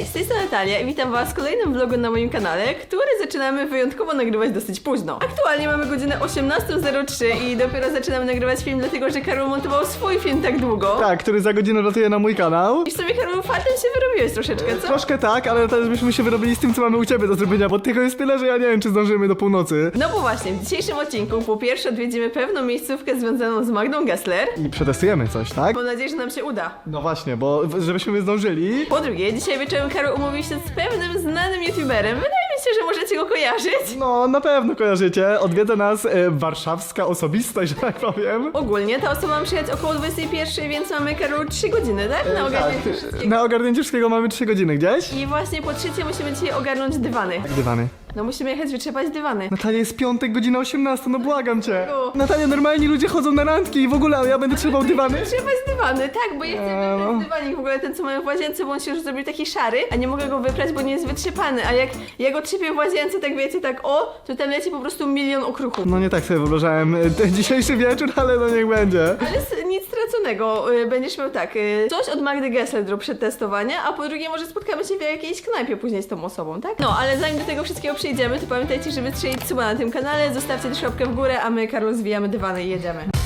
Hej, z tej strony Natalia i witam was w kolejnym vlogu na moim kanale, który zaczynamy wyjątkowo nagrywać dosyć późno. Aktualnie mamy godzinę 18.03 i dopiero zaczynamy nagrywać film, dlatego że Karol montował swój film tak długo. Tak, który za godzinę latuje na mój kanał. I w sumie Karol fatem się wyrobiłeś troszeczkę, co? Troszkę tak, ale też byśmy się wyrobili z tym, co mamy u ciebie do zrobienia, bo tego jest tyle, że ja nie wiem, czy zdążymy do północy. No bo właśnie, w dzisiejszym odcinku po pierwsze odwiedzimy pewną miejscówkę związaną z Magdą Gessler. I przetestujemy coś, tak? Mam nadzieję, że nam się uda. No właśnie, bo żebyśmy zdążyli. Po drugie, dzisiaj wieczorem Karol umówił się z pewnym znanym youtuberem. Wydaje mi się, że możecie go kojarzyć. No, na pewno kojarzycie. Odwiedza nas e, warszawska osobistość, że tak powiem. Ogólnie ta osoba ma przyjechać około 21, więc mamy Karol 3 godziny, tak? Na ogarnięcie wszystkiego. Na ogarnięcie wszystkiego mamy 3 godziny gdzieś. I właśnie po trzecie musimy dzisiaj ogarnąć dywany. Dywany. No musimy jechać wytrzepać dywany. Natalia, jest piątek, godzina 18, no błagam cię. U. Natalia, normalni ludzie chodzą na randki i w ogóle, a ja będę trzymał dywany? Wytrzepać dywany, tak, bo ja chcę Eee, wyprać no. dywanik w ogóle ten co mamy w łazience, bo on się już zrobił taki szary, a nie mogę go wyprać, bo nie jest wytrzepany, a jak ja go trzepię w łazience, tak wiecie, tak o, to tam leci po prostu milion okruchów. No nie tak sobie wyobrażałem e, ten dzisiejszy wieczór, ale no niech będzie. Ale nic straconego. Y, Będziesz miał tak, y, coś od Magdy Gessler do przetestowania, a po drugie może spotkamy się w jakiejś knajpie później z tą osobą, tak? No, ale zanim do tego wszystkiego przejdziemy, to pamiętajcie, żeby strzelić suba na tym kanale, zostawcie też łapkę w górę, a my, Karol, zwijamy dywany i jedziemy.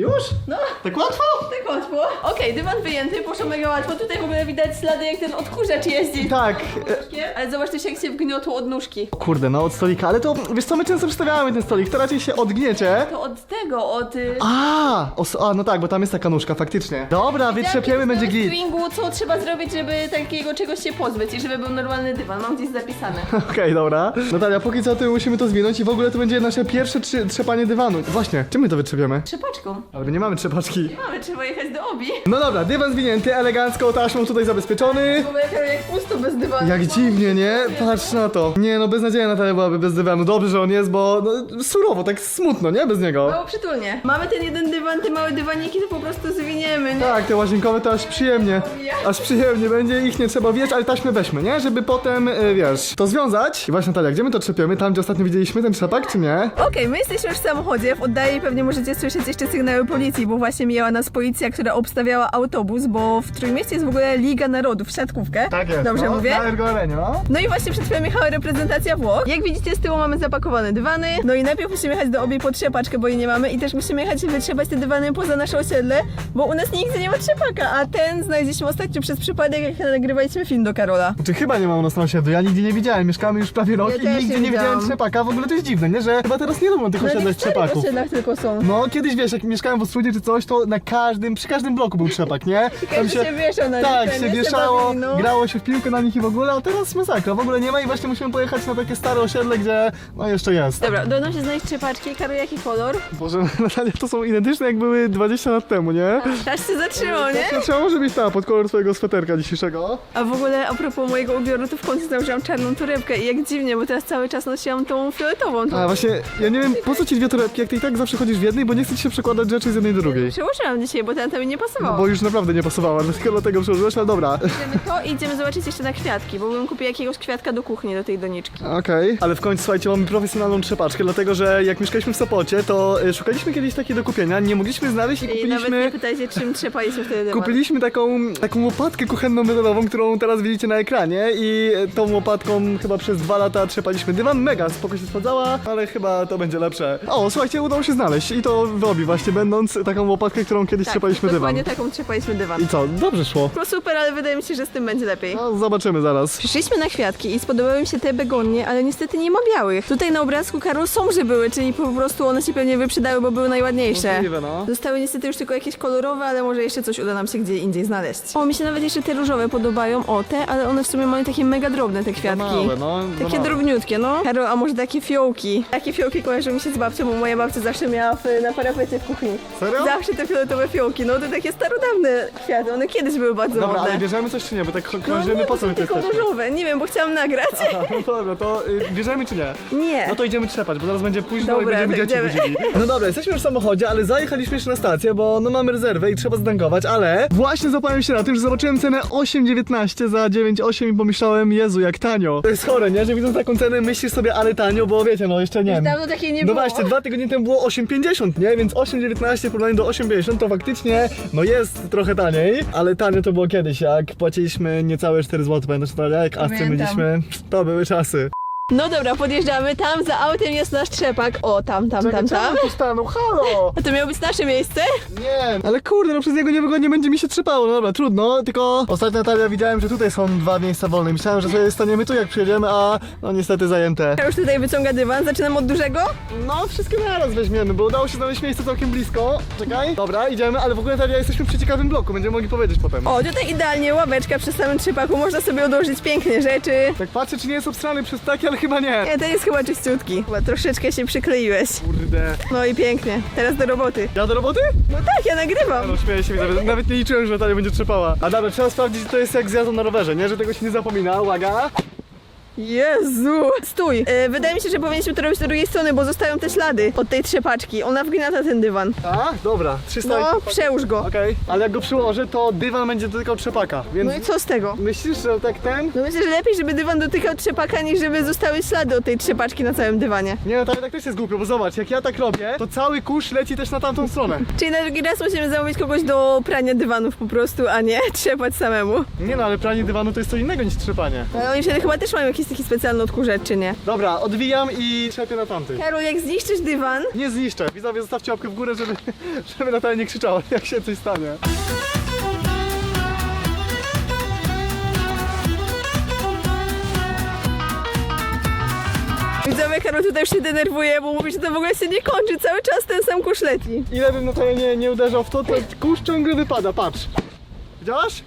Już? No, Tak łatwo? tak łatwo. Okej, dywan wyjęty, poszło mega łatwo. Tutaj w ogóle widać ślady, jak ten odkurzacz jeździ. Tak. e, Ale zobacz też, jak się wgniotło od nóżki. Kurde, no od stolika, ale to wiesz co, my często przestawiamy ten stolik, to raczej się odgniecie. To od tego, od... y, A, os- a, no tak, bo tam jest taka nóżka, faktycznie. Dobra, wytrzepiemy, będzie w git. Swingu, co trzeba zrobić, żeby takiego czegoś się pozbyć i żeby był normalny dywan. Mam gdzieś zapisane. Okej, dobra. Natalia, póki co to musimy to zwinąć i w ogóle to będzie nasze pierwsze trzy, trzepanie dywanu. Właśnie, czym my to wytrzepiemy? Trzepaczką. Ale nie mamy trzepaczki. Mamy, trzeba jechać do obi. No dobra, dywan zwinięty, elegancko, taśmą tutaj zabezpieczony. Karol, jak pusto bez dywanu. Jak dziwnie, nie? Patrz na to. Nie, no beznadzieja Natalia byłaby bez dywanu. Dobrze, że on jest, bo no, surowo, tak smutno, nie? Bez niego. Było przytulnie. Mamy ten jeden dywan, te małe dywaniki, to po prostu zwiniemy, nie? Tak, te łazienkowe to aż przyjemnie. Aż przyjemnie będzie, ich nie trzeba wiesz, ale taśmę weźmy, nie? Żeby potem, y, wiesz, to związać. I właśnie Natalia, gdzie my to trzepiemy? Tam, gdzie ostatnio widzieliśmy ten trzepak, czy nie? Okej, my jesteśmy już w samochodzie. W oddali pewnie możecie słyszeć jeszcze policji, bo właśnie mijała nas policja, która obstawiała autobus, bo w Trójmieście jest w ogóle Liga Narodów, siatkówkę. Dobrze no, mówię? Na no. No i właśnie przed chwilą jechała reprezentacja Włoch. Jak widzicie, z tyłu mamy zapakowane dywany. No i najpierw musimy jechać do obie po trzepaczkę, bo jej nie mamy. I też musimy jechać wytrzepać te dywany poza nasze osiedle, bo u nas nigdy nie ma trzepaka, a ten znaleźliśmy ostatnio przez przypadek, jak nagrywaliśmy film do Karola. Czy chyba nie ma u nas na osiedlu? Ja nigdzie nie widziałem, mieszkamy już prawie rok Ja i też nigdzie nie nie widziałem trzepaka. W ogóle to jest dziwne, nie? Że chyba teraz nie lubią tych No osiedlach w trzepaków. osiedlach tylko są. No, kiedyś wiesz, jak mieszkałem w Ostrudzie czy coś, to na każdym, przy każdym bloku był trzepak, nie? Każdy się wieszał na Tak, nich, się nie? Wieszało, no. grało się w piłkę na nich i w ogóle, a teraz masakra, w ogóle nie ma i właśnie musimy pojechać na takie stare osiedle, gdzie no jeszcze jest. Dobra, nam się znaleźć trzepaczki. Karol, jaki kolor? Boże, Natalia, to są identyczne jak były 20 lat temu, nie? Aż się zatrzymał, nie? No, trzeba może być ta, pod kolor twojego sweterka dzisiejszego. A w ogóle a propos mojego ubioru, to w końcu założyłam czarną torebkę i jak dziwnie, bo teraz cały czas nosiłam tą fioletową. A właśnie, ja nie wiem, po co ci dwie torebki, jak ty i tak zawsze chodzisz w jednej, bo nie chce ci się przekładać rzeczy z jednej do drugiej. Przełożyłam dzisiaj, bo ten tam mi nie pasował. No bo już naprawdę nie pasowała, dlatego dlatego przełożyłeś, ale dobra. Idziemy to i idziemy zobaczyć jeszcze na kwiatki, bo bym kupił jakiegoś kwiatka do kuchni, do tej doniczki. Okej, ale w końcu słuchajcie, mamy profesjonalną trzepaczkę, dlatego że jak mieszkaliśmy w Sopocie, to y, szukaliśmy kiedyś takiej do kupienia, nie mogliśmy znaleźć i I nawet kupiliśmy... nie pytajcie, czym trzepaliśmy wtedy dywan. Kupiliśmy taką, taką łopatkę kuchenną metalową, którą teraz widzicie na ekranie i tą łopatką chyba przez dwa lata trzepaliśmy dywan. Mega spoko się spadzała, ale chyba to będzie lepsze. O, słuchajcie, udało się znaleźć i to w obi właśnie, będąc taką łopatkę, którą kiedyś tak, trzepaliśmy dywan. dokładnie taką trzepaliśmy dywan. I co, dobrze szło. Było super, ale wydaje mi się, że z tym będzie lepiej. No, zobaczymy zaraz. Przyszliśmy na kwiatki i spodobały mi się te begonie, ale niestety nie ma białych. Tutaj na obrazku Karol są, że były, czyli po prostu one się pewnie wyprzedały, bo były najładniejsze. Możliwe, no. Zostały niestety już tylko jakieś kolorowe, ale może jeszcze coś uda nam się gdzie indziej znaleźć. O, mi się nawet jeszcze te różowe podobają. O, te, ale one w sumie mają takie mega drobne te kwiatki. Małe, no. za Takie małe. drobniutkie, no. Karol, a może takie fiołki? Takie fiołki kojarzą mi się z babcią, bo moja babcia zawsze miała w, na parapecie w kuchni. Serio? Zawsze te fioletowe fiołki, no to takie starodawne kwiaty, one kiedyś były bardzo Dobra, modne. ale bierzemy coś czy nie, bo tak no krążymy, nie, po co my są tu tylko jesteśmy? różowe, nie wiem, bo chciałam nagrać. Aha, no dobra, to y, bierzemy czy nie? Nie. No to idziemy trzepać, bo zaraz będzie późno Dobra, i będziemy dzieci idziemy. budzili. No dobra, jesteśmy już w samochodzie, ale zajechaliśmy jeszcze na stację, bo no mamy rezerwę i trzeba zdankować, ale właśnie zapałem się na tym, że zobaczyłem cenę 8,19 za 9,8 i pomyślałem, Jezu, jak tanio. To jest chore, nie? Że widząc taką cenę myślisz sobie, ale tanio, bo wiecie, no jeszcze nie. Dawno takiej nie No było. właśnie, dwa tygodnie temu było 8,50, nie? Więc 8,19 w porównaniu do 8,50 to faktycznie, no jest trochę taniej, ale tanie to było kiedyś, jak płaciliśmy niecałe 4 zł, pamiętasz Natalia, jak Astrę Pamiętam. mieliśmy, to były czasy. No dobra, podjeżdżamy. Tam za autem jest nasz trzepak. O, tam, tam, tam, tam. tu stanął, halo! A to miało być nasze miejsce? Nie, ale kurde, no przez niego niewygodnie będzie mi się trzepało, no dobra, trudno, tylko ostatnio Natalia widziałem, że tutaj są dwa miejsca wolne, myślałem, że sobie staniemy tu jak przyjedziemy, a no niestety zajęte. Ja już tutaj wyciąga dywan. Zaczynam od dużego? No, wszystkie naraz weźmiemy, bo udało się znaleźć miejsce całkiem blisko. Czekaj. Dobra, idziemy, ale w ogóle Natalia jesteśmy przy ciekawym bloku, będziemy mogli powiedzieć potem. O, tutaj idealnie ławeczka przy samym trzepaku. Można sobie odłożyć pięknie rzeczy. Tak patrzę, czy nie jest obstrany przez taki, ale chyba nie. Nie, ten jest chyba czyściutki. Chyba troszeczkę się przykleiłeś. Kurde. No i pięknie. Teraz do roboty. Ja do roboty? No tak, ja nagrywam. No śmieję się, nawet, nawet nie liczyłem, że Natalia będzie trzepała. A dobra, trzeba sprawdzić, to jest jak z jazdą na rowerze, nie? Że tego się nie zapomina. Uwaga. Jezu! Stój! E, wydaje mi się, że powinniśmy to robić z drugiej strony, bo zostają te ślady od tej trzepaczki. Ona wgniata ten dywan. A, dobra, 300. No, przełóż go. Okej, ale jak go przyłożę, to dywan będzie dotykał trzepaka, więc... No i co z tego? Myślisz, że tak ten? No myślę, że lepiej, żeby dywan dotykał trzepaka, niż żeby zostały ślady od tej trzepaczki na całym dywanie. Nie, no tak, tak też jest głupio, bo zobacz, jak ja tak robię, to cały kurz leci też na tamtą stronę. Czyli na drugi raz musimy zamówić kogoś do prania dywanów po prostu, a nie trzepać samemu. Nie no, ale pranie dywanu to jest co innego niż trzepanie. Ale oni wtedy chyba też mają jakiś taki specjalny odkurzacz, czy nie? Dobra, odwijam i trzepię na tamtej. Karol, jak zniszczysz dywan, Nie zniszczę. Widzowie, zostawcie łapkę w górę, żeby, żeby Natalia nie krzyczała, jak się coś stanie. widzowie, Karol tutaj już się denerwuje, bo mówi, że to w ogóle się nie kończy, cały czas ten sam kurz leci. Ile bym Natalia nie, nie uderzał w to, to kurz ciągle wypada, patrz. Widziałaś?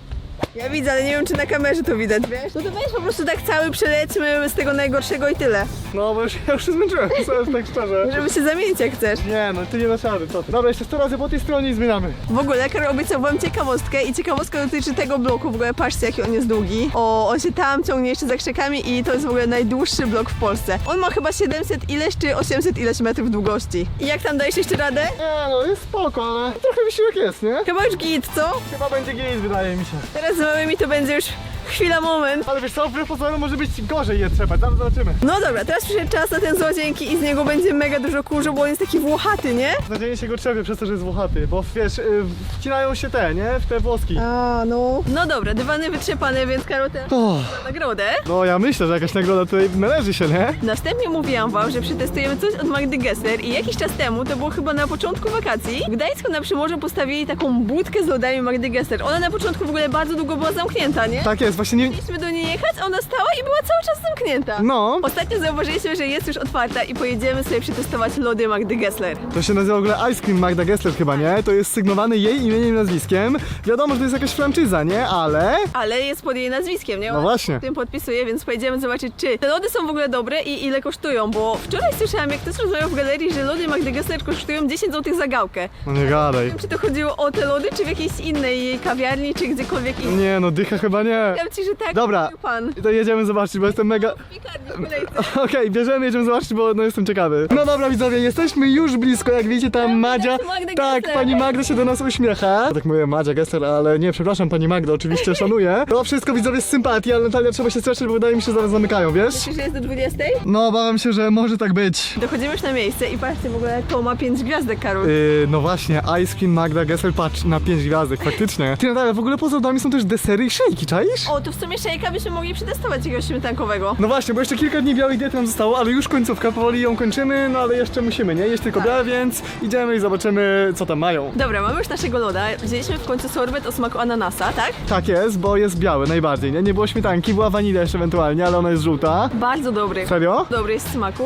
Ja widzę, ale nie wiem, czy na kamerze to widać, wiesz? No to weź po prostu tak cały przelećmy z tego najgorszego i tyle. No, bo już, ja już się zmęczyłem, co tak szczerze. Żeby się zamienić jak chcesz. Nie no, ty nie dasz rady, co ty. Dobra, jeszcze 100 razy po tej stronie i zmieniamy. W ogóle Karol obiecał wam ciekawostkę i ciekawostka dotyczy tego bloku. W ogóle patrzcie jaki on jest długi. O, on się tam ciągnie jeszcze za krzakami i to jest w ogóle najdłuższy blok w Polsce. On ma chyba 700 ileś czy 800 ileś metrów długości. I jak tam dajesz jeszcze radę? Nie no, jest spoko, ale trochę wysiłek jest, nie? Chyba już git, co? Chyba będzie git, wydaje mi się. Teraz z małymi to będzie już chwila, moment. Ale wiesz co, wbrew pozorom może być gorzej je trzepać, zaraz zobaczymy. No dobra, teraz przyszedł czas na ten złodziejki i z niego będzie mega dużo kurzu, bo on jest taki włochaty, nie? Nadzieję się go trzepie przez to, że jest włochaty, bo wiesz, y, wcinają się te, nie? W te włoski. A, no. No dobra, dywany wytrzepane, więc Karol teraz Oh. ma nagrodę. No ja myślę, że jakaś nagroda tutaj należy się, nie? Następnie mówiłam wam, że przetestujemy coś od Magdy Gessler i jakiś czas temu, to było chyba na początku wakacji, w Gdańsku na Przymorzu postawili taką budkę z lodami Magdy Gessler. Ona na początku w ogóle bardzo długo była zamknięta, nie? Tak jest, właśnie nie... Chcieliśmy do niej jechać, ona stała i była cały czas zamknięta. No, Ostatnio zauważyliśmy, że jest już otwarta i pojedziemy sobie przetestować lody Magdy Gessler. to się nazywa w ogóle Ice Cream Magda Gessler chyba, nie? To jest sygnowany jej imieniem i nazwiskiem. Wiadomo, że to jest jakaś franczyza, nie? Ale... Ale jest pod jej nazwiskiem, nie? No Ona właśnie. w tym podpisuje, więc pojedziemy zobaczyć, czy te lody są w ogóle dobre i ile kosztują, bo wczoraj słyszałam, jak ktoś rozmawiał w galerii, że lody Magdy Gessler kosztują 10 zł za gałkę. No nie gadaj. Nie wiem, czy to chodziło o te lody, czy w jakiejś innej jej kawiarni, czy gdziekolwiek indziej. Nie no, dycha chyba nie. Ci, że tak, Dobra. mówił pan. To jedziemy zobaczyć, bo jestem mega... Piekarni w kolejce. Okej, bierzemy, jedziemy zobaczyć, bo no jestem ciekawy. No dobra widzowie, jesteśmy już blisko, jak widzicie tam Madzia. Tak, Gessler. pani Magda się do nas uśmiecha. Tak mówię Madzia Gessler, ale nie, przepraszam pani Magda, oczywiście szanuję. To wszystko widzowie z sympatii, ale Natalia trzeba się streszczyć, bo wydaje mi się, że zaraz zamykają, wiesz? Myślisz, że jest do 20? No, obawiam się, że może tak być. Dochodzimy już na miejsce i patrzcie, w ogóle to ma 5 gwiazdek, Karol. Yy, no właśnie, Ice Cream Magda Gessler, patrz, na 5 gwiazdek, faktycznie. Ty Natalia, w ogóle poza lodami są też desery i szejki, czaisz? O, to w sumie szejka byśmy mogli przetestować jakiegoś śmietankowego. No właśnie, bo jeszcze kilka dni białej diety nam zostało, ale już końcówka, powoli ją kończymy, no ale jeszcze musimy, nie? Jeść tylko Tak. białe, więc idziemy i zobaczymy, co tam mają. Dobra, mamy już naszego loda. Wzięliśmy w końcu sorbet o smaku ananasa, tak? Tak jest, bo jest biały najbardziej, nie? Nie było śmietanki, była wanilia jeszcze ewentualnie, ale ona jest żółta. Bardzo dobry. Serio? Dobry jest w smaku.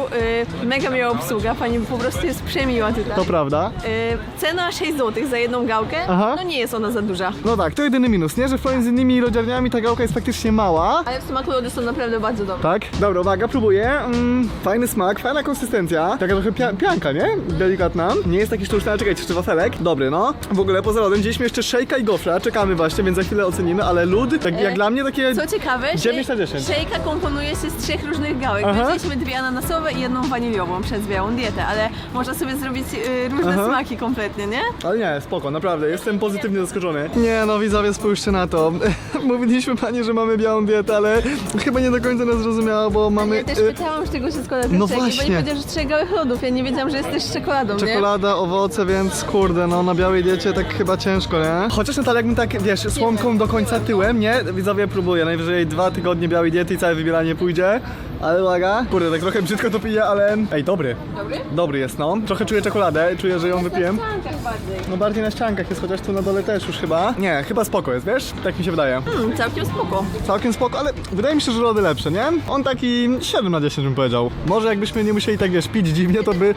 Yy, mega miła obsługa, pani po prostu jest przemiła tutaj. To prawda. Yy, cena 6 zł za jedną gałkę. Aha. No nie jest ona za duża. No tak, to jedyny minus, nie? Że w z innymi lodziarniami ta gałka jest faktycznie mała. Ale w smaku lody są naprawdę bardzo dobre. Tak? Dobra, uwaga, próbuję. Mm, fajny smak, fajna konsystencja. Taka trochę pia pianka, nie? Delikatna. Nie jest taki sztuczny, ale czekajcie, jeszcze wafelek. Dobry, no. W ogóle poza lodem wzięliśmy jeszcze szejka i gofra. Czekamy właśnie, więc za chwilę ocenimy, ale lód, tak jak E, dla mnie takie... Co ciekawe, 9 na 10. szejka komponuje się z trzech różnych gałek. Aha. My wzięliśmy dwie ananasowe i jedną waniliową przez białą dietę, ale można sobie zrobić yy, różne Aha. smaki kompletnie, nie? Ale nie, spoko, naprawdę, jestem pozytywnie zaskoczony. Nie no, widzowie, spójrzcie na to. Mówiliśmy pytanie, że mamy białą dietę, ale chyba nie do końca nas zrozumiała, bo mamy... Ja też y, pytałam, z czego się składa No ten bo właśnie. nie powiedział, że trzech gałych lodów. Ja nie wiedziałam, że jest też z czekoladą, nie? Czekolada, owoce, więc kurde, no na białej diecie tak chyba ciężko, nie? Chociaż Natalia, jakbym tak, wiesz, słomką do końca tyłem, nie? Widzowie próbuję, najwyżej dwa tygodnie białej diety i całe wybieranie pójdzie. Ale uwaga, kurde, tak trochę brzydko to piję, ale... Ej, dobry. Dobry? Dobry jest, no. Trochę czuję czekoladę, czuję, że ją wypiłem. W tankach bardziej. No bardziej na ściankach jest, chociaż tu na dole też już chyba. Nie, chyba spoko jest, wiesz? Tak mi się wydaje. Hmm, całkiem spoko. Całkiem spoko, ale wydaje mi się, że lody lepsze, nie? On taki 7 na 10 bym powiedział. Może jakbyśmy nie musieli tak, wiesz, pić dziwnie, to by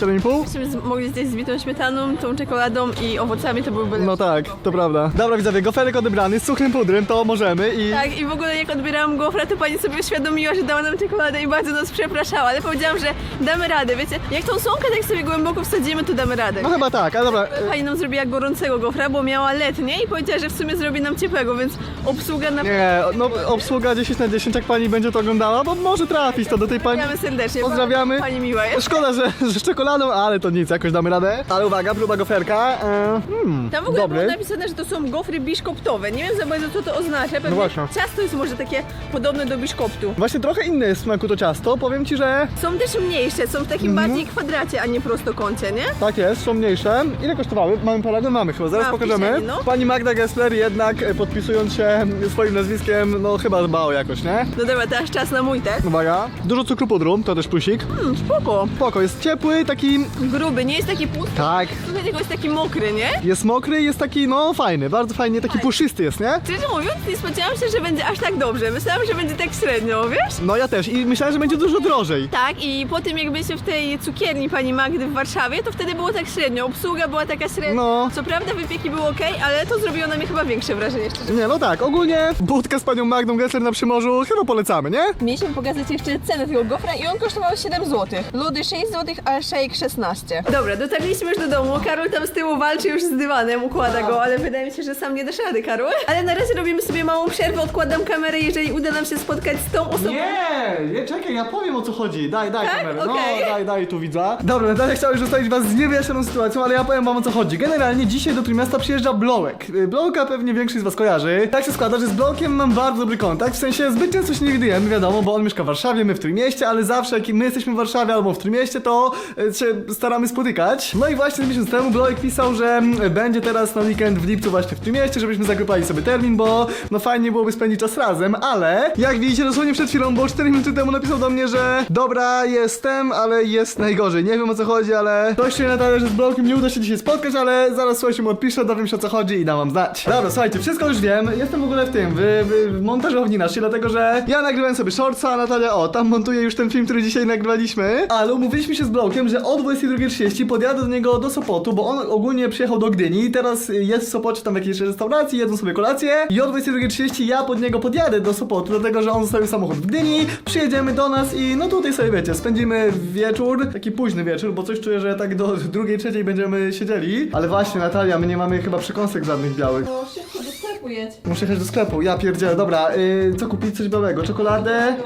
7,5? Gdybyśmy z- mogli zjeść z bitą śmietaną, tą czekoladą i owocami, to byłby lepszy. No tak, to prawda. Dobra widzowie, goferek odebrany z cukrem pudrem, to możemy i... Tak, i w ogóle jak odbierałam gofra, to pani sobie uświadomiła, że dała nam czekoladę i bardzo nas przepraszała, ale powiedziałam, że damy radę, wiecie? Jak tą słomkę tak sobie głęboko wsadzimy, to damy radę. No chyba tak, ale dobra. Pani nam zrobiła gorącego gofra, bo miała letnie i powiedziała, że w sumie zrobi nam ciepłego, więc obsługa na... Nie, no obsługa 10 na 10, jak pani będzie to oglądała, bo może trafić to do tej pani... Pozdrawiamy serdecznie. Pozdrawiamy. Pani miła jest. Szkoda, że, że z czekoladą, ale to nic, jakoś damy radę. Ale uwaga, próba goferka. E, hmm, Tam w ogóle dobry. było napisane, że to są gofry biszkoptowe. Nie wiem za bardzo co to oznacza. Pewnie właśnie. ciasto jest może takie podobne do biszkoptu. Właśnie trochę inne jest smaku to ciasto, powiem ci, że Są też mniejsze, są w takim Mhm. bardziej kwadracie, a nie prostokącie, nie? tak jest, są mniejsze. Ile kosztowały? Mamy paragon? Mamy chyba, zaraz Ma w pokażemy. kieszeni, no. Pani Magda Gessler jednak e, podpisując się swoim nazwiskiem, no chyba dbał jakoś, nie? No dobra, teraz czas na mój test. Uwaga, dużo cukru pudru, to też plusik. Hmm, spoko. Spoko, jest ciepły, taki... Gruby, nie jest taki pusty, Tak, słuchaj, tylko jest taki mokry, nie? jest mokry, jest taki, no fajny, bardzo fajnie, taki puszysty jest, nie? Szczerze mówiąc, nie spodziewałam się, że będzie aż tak dobrze. Myślałam, że będzie tak średnio, wiesz? No ja też i myślałem, że będzie dużo drożej. Tak, i po tym jak byliśmy w tej cukierni pani Magdy w Warszawie, to wtedy było tak średnio. Obsługa była taka średnia. No. Co prawda wypieki były ok, ale to zrobiło na mnie chyba większe wrażenie, szczerze Nie, no tak, ogólnie budkę z panią Magdą Gessler na Przymorzu chyba polecamy, nie? Mieliśmy pokazać jeszcze cenę tego gofra i on kosztował 7 zł. Lody 6 zł, a shake 16. Dobra, dotarliśmy już do domu. Karol tam z tyłu walczy już z dywanem, układa go, ale wydaje mi się, że sam nie dasz rady, Karol. Ale na razie robimy sobie małą przerwę, odkładam kamerę, jeżeli uda nam się spotkać z tą osobą. Nie, nie, czekaj, ja powiem o co chodzi. Daj, daj Tak? kamerę. Okej. No, daj, daj tu widza. Dobra, Natalia chciała już zostawić was z niewyjaśnioną sytuacją, ale ja powiem wam o co chodzi. Generalnie dzisiaj do Trójmiasta przyjeżdża Blowek. Y, Blowka pewnie większość z was kojarzy. Tak się składa, że z Blowkiem mam bardzo dobry kontakt, w sensie zbyt często się nie widujemy, wiadomo, bo on mieszka w Warszawie, my w Trójmieście, ale zawsze jak my jesteśmy w Warszawie albo w Trójmieście, to y, się staramy spotykać. No i właśnie miesiąc temu Blowek pisał, że mm, będzie teraz na weekend w lipcu właśnie w Trójmieście, żebyśmy zagrupali sobie termin, bo no fajnie byłoby spędzić czas razem, ale jak widzicie dosłownie przed chwilą, bo 4 minuty temu napisał do mnie, że dobra, jestem, ale jest najgorzej. Nie wiem o co chodzi, ale coś się Natalia, że z Blowkiem nie uda się dzisiaj spotkać, ale zaraz słuchajcie mu odpiszę, dowiem się o co chodzi i dam wam znać. Dobra, słuchajcie, wszystko już wiem, jestem w ogóle w tym, w, w, w montażowni naszej, dlatego że ja nagrywałem sobie shortsa, a Natalia, o, tam montuje już ten film, który dzisiaj nagrywaliśmy, ale umówiliśmy się z Blowkiem, że o 22.30 podjadę do niego do Sopotu, bo on ogólnie przyjechał do Gdyni. I teraz jest w Sopocie tam w jakiejś restauracji, jedzą sobie kolację. I o 22.30 ja pod niego podjadę do Sopotu, dlatego że on zostawił samochód w Gdyni, przyjedziemy do nas i no tutaj sobie wiecie, spędzimy wieczór, taki późny wieczór, bo coś czuję, że tak do drugiej, trzeciej będziemy siedzieli, ale właśnie Natalia, my nie mamy chyba przekąsek żadnych białych. No szybko do sklepu jedź. Muszę jechać do sklepu, ja pierdzielę, dobra, yy, co kupić, coś białego, czekoladę?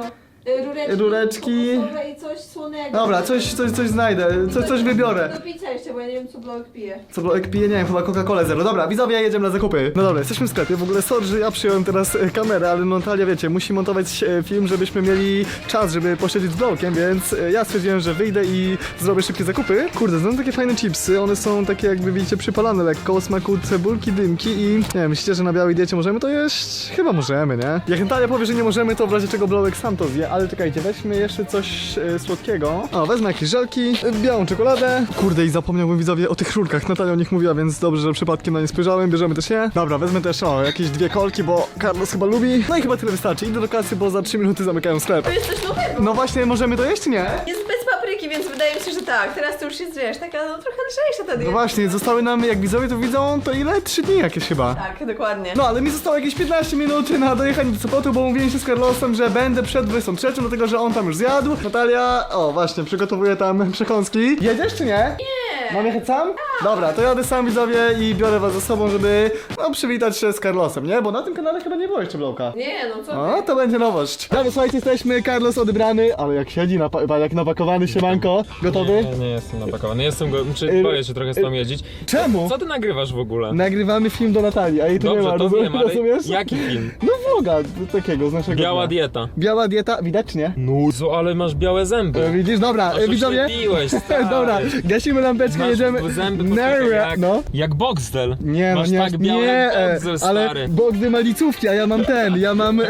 Rureczki, Rureczki. kokosowe i coś słonego. Dobra, coś, coś, coś znajdę, coś, coś wybiorę. Do picia jeszcze, bo ja nie wiem co blog pije. Co było, jak piję, nie wiem, chyba Coca-Cola Zero. Dobra, widzowie, jedziemy na zakupy. No dobra, jesteśmy w sklepie. W ogóle sorry, że ja przyjąłem teraz e, kamerę, ale Natalia, wiecie, musi montować e, film, żebyśmy mieli czas, żeby posiedzieć z blokiem, więc e, ja stwierdziłem, że wyjdę i zrobię szybkie zakupy. Kurde, znam takie fajne chipsy, one są takie jakby, widzicie, przypalane lekko, o smaku cebulki, dymki i nie wiem, myślicie, że na białej diecie możemy to jeść? Chyba możemy, nie? Jak Natalia powie, że nie możemy, to w razie czego blowek sam to zje, ale czekajcie, weźmy jeszcze coś e, słodkiego. O, wezmę jakieś żelki, białą czekoladę. Kurde, i zapomniałbym widzowie o tych rurkach. Natalia o nich mówiła, więc dobrze, że przypadkiem na nie spojrzałem. Bierzemy też je. Dobra, wezmę też o, jakieś dwie kolki, bo Carlos chyba lubi. No i chyba tyle wystarczy. Idę do kasy, bo za 3 minuty zamykają sklep. To jest coś nowego. No właśnie, możemy to jeść, nie? Jest bez więc wydaje mi się, że tak. Teraz to już jest, wiesz, taka no, trochę lżejsza ta No dieta. właśnie, zostały nam, jak widzowie to widzą, to ile? 3 dni jakieś chyba. Tak, dokładnie. No ale mi zostało jakieś 15 minut na dojechanie do Sopotu, bo mówiłem się z Carlosem, że będę przed 23, dlatego że on tam już zjadł. Natalia, o właśnie, przygotowuje tam przekąski. Jedziesz czy nie? Nie. Mam jechać sam? Dobra, to jadę sam widzowie i biorę was ze sobą, żeby no, przywitać się z Carlosem, nie? Bo na tym kanale chyba nie było jeszcze bloka. Nie, no co O, to będzie nowość. Dobra, słuchajcie, jesteśmy, Carlos odebrany, ale jak siedzi, napa- jak napakowany siemanko. Gotowy? Nie, nie jestem napakowany. Jestem go. Czy Y, boję się trochę z tą jeździć. Czemu? Co ty nagrywasz w ogóle? Nagrywamy film do Natalii, a jej tu nie ma, to rozum- wiem, ale rozumiesz? jaki film? No vloga takiego z naszego Biała dnia. dieta. Biała dieta, widać czy nie? No, co, ale masz białe E, zęby. Widzisz, dobra, e, widzowie. stary. dobra, gasimy lampeczkę, Masz jedziemy. zęby Nara- jak, no. jak Boxdel. Nie, no Masz nie, tak białe nie, jak e, Boxdel, ale stary. Bogdy ma licówki, a ja mam ten, ja mam e,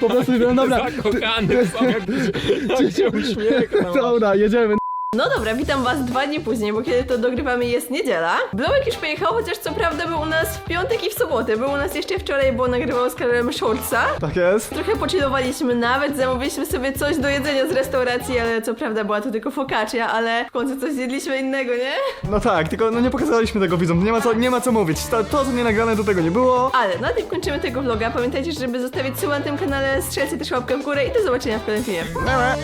po prostu, no dobra. Zakochany jak się uśmiechnął. Dobra, jedziemy. No dobra, witam was dwa dni później, bo kiedy to dogrywamy jest niedziela. Blowek już pojechał, chociaż co prawda był u nas w piątek i w sobotę. Był u nas jeszcze wczoraj, bo nagrywał z Karolem Shortsa. Tak jest. Trochę pochillowaliśmy nawet, zamówiliśmy sobie coś do jedzenia z restauracji, ale co prawda była to tylko focaccia, ale w końcu coś zjedliśmy innego, nie? No tak, tylko no nie pokazaliśmy tego widzom, nie ma co, nie ma co mówić. To, to co nie nagrane, do tego nie było. Ale na tym kończymy tego vloga. Pamiętajcie, żeby zostawić suba na tym kanale, strzelcie też łapkę w górę i do zobaczenia w kolejnym filmie. Nara.